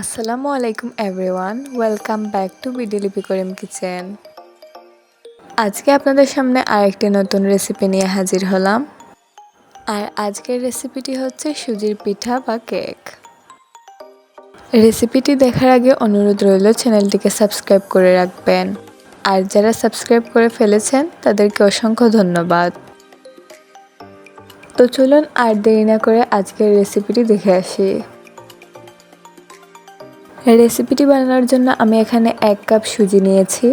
আসসালামু আলাইকুম everyone, welcome back to বিডিলিপি করিম কিচেন। আজকে আপনাদের সামনে আরেকটি নতুন রেসিপি নিয়ে হাজির হলাম। আর আজকের রেসিপিটি হচ্ছে সুজির পিঠা বা কেক। রেসিপিটি দেখার আগে অনুরোধ রইল চ্যানেলটিকে সাবস্ক্রাইব করে রাখবেন। আর যারা সাবস্ক্রাইব করে ফেলেছেন, তাদেরকে অসংখ্য ধন্যবাদ। তো চলুন আর দেরি না করে আজকের রেসিপিটি দেখে আসি। রেসিপিটি বানানোর জন্য আমি এখানে এক কাপ সুজি নিয়েছি।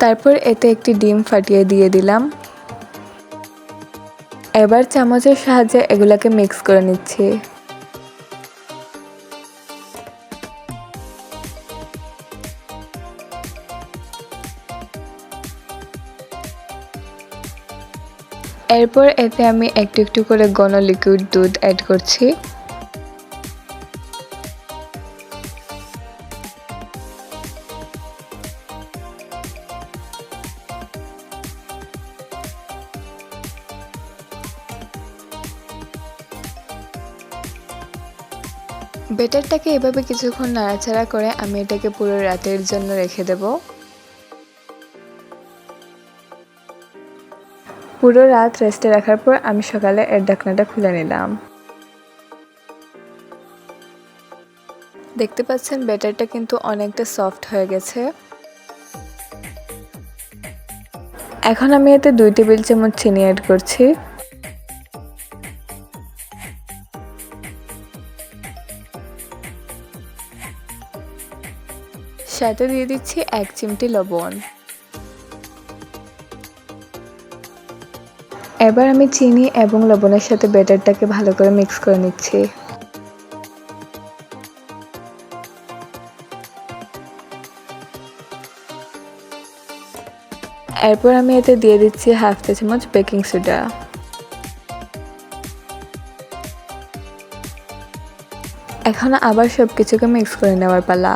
তারপর এতে একটি ডিম ফাটিয়ে দিয়ে দিলাম। এবার চামচের সাহায্যে এগুলাকে মিক্স করে নিচ্ছি। এরপর এতে আমি একটু একটু করে ঘন লিকুইড দুধ অ্যাড করছি। বেটারটাকে এভাবে কিছুক্ষণ নাড়াচাড়া করে আমি এটাকে পুরো রাতের জন্য রেখে দেবো। পুরো রাত রেস্টে রাখার পর আমি সকালে এর ঢাকনাটা খুলে নিলাম। দেখতে পাচ্ছেন ব্যাটারটা কিন্তু অনেকটা সফট হয়ে গেছে। এখন আমি এতে দুই টেবিল চামচ চিনি অ্যাড করছি। সাথে দিয়ে দিচ্ছি এক চিমটি লবণ। এবার আমি চিনি এবং লবণের সাথে ব্যাটারটাকে ভালো করে মিক্স করে নিচ্ছি। এরপর আমি এতে দিয়ে দিচ্ছি হাফ চা চামচ বেকিং সোডা। এখন আবার সব কিছুকে মিক্স করে নেওয়ার পালা।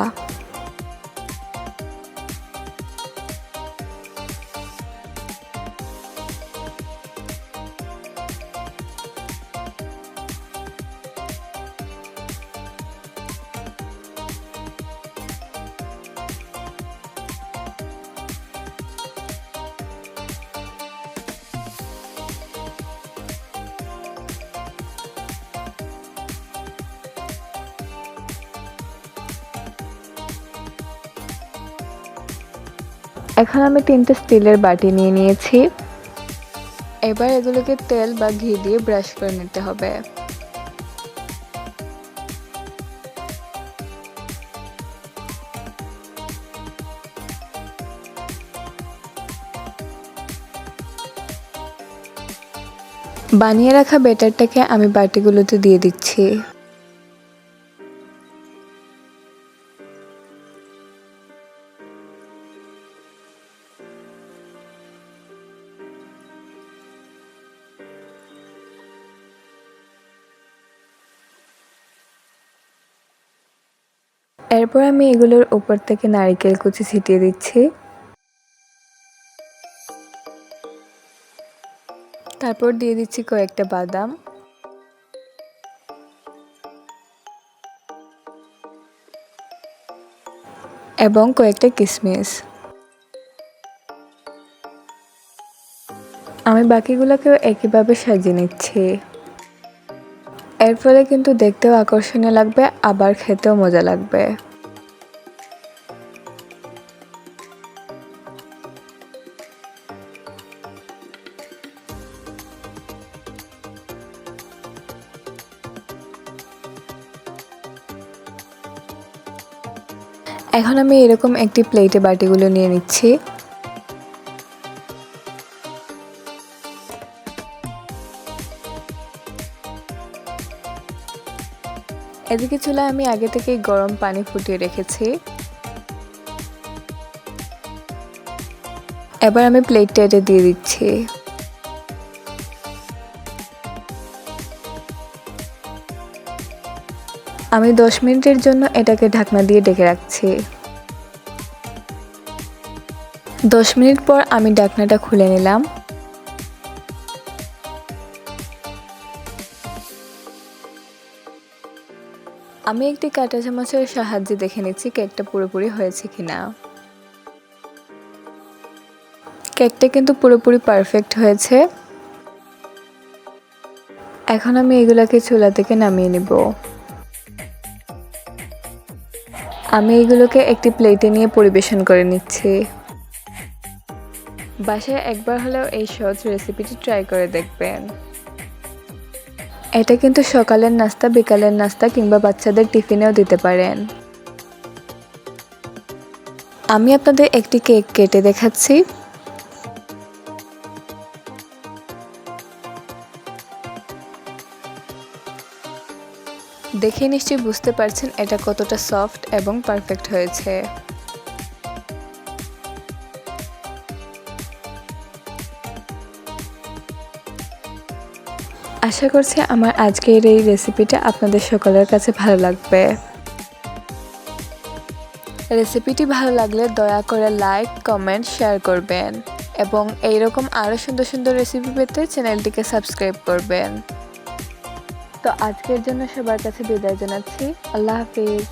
এখন আমি তিনটে স্টিলের বাটি নিয়ে নিয়েছি। এবার এগুলোকে তেল বা ঘি দিয়ে ব্রাশ করে নিতে হবে। বানিয়ে রাখা বেটারটাকে আমি বাটিগুলোতে দিয়ে দিচ্ছি। এরপর আমি এগুলোর উপর থেকে নারিকেল কুচি ছিটিয়ে দিচ্ছি। তারপর দিয়ে দিচ্ছি কয়েকটা বাদাম। এবং কয়েকটা কিশমিশ। আমি বাকিগুলোকেও একইভাবে সাজিয়ে নিচ্ছি। এর ফলে কিন্তু দেখতেও আকর্ষণীয় লাগবে, আবার খেতেও মজা লাগবে। এখন আমি এরকম একটি প্লেটে বাটিগুলো নিয়ে নিচ্ছি। এদিকে চুলায় আমি আগে থেকেই গরম পানি ফুটিয়ে রেখেছি। এবার আমি প্লেটটা এটা দিয়ে দিচ্ছি। আমি দশ মিনিটের জন্য এটাকে ঢাকনা দিয়ে ডেকে রাখছি। দশ মিনিট পর আমি ঢাকনাটা খুলে নিলাম। আমি একটি কাঁটা চামচের সাহায্যে দেখে নিচ্ছি কেকটা পুরোপুরি হয়েছে কিনা। কেকটা কিন্তু পুরোপুরি পারফেক্ট হয়েছে। এখন আমি এগুলাকে চুলা থেকে নামিয়ে নিব। আমি এগুলোকে একটি প্লেটে নিয়ে পরিবেশন করে নিচ্ছি। বাসায় একবার হলেও এই সহজ রেসিপিটি ট্রাই করে দেখবেন। এটা কিন্তু সকালের নাস্তা, বিকালের নাস্তা কিংবা বাচ্চাদের টিফিনেও দিতে পারেন। আমি আপনাদের একটি কেক কেটে দেখাচ্ছি। দেখে নিশ্চয়ই বুঝতে পারছেন এটা কতটা সফট এবং পারফেক্ট হয়েছে। আশা করছি আমার আজকের এই রেসিপিটা আপনাদের সকলের কাছে ভালো লাগবে। রেসিপিটি ভালো লাগলে দয়া করে লাইক, কমেন্ট, শেয়ার করবেন এবং এইরকম আরও সুন্দর সুন্দর রেসিপি পেতে চ্যানেলটিকে সাবস্ক্রাইব করবেন। তো আজকের জন্য সবার কাছে বিদায় জানাচ্ছি। আল্লাহ হাফিজ।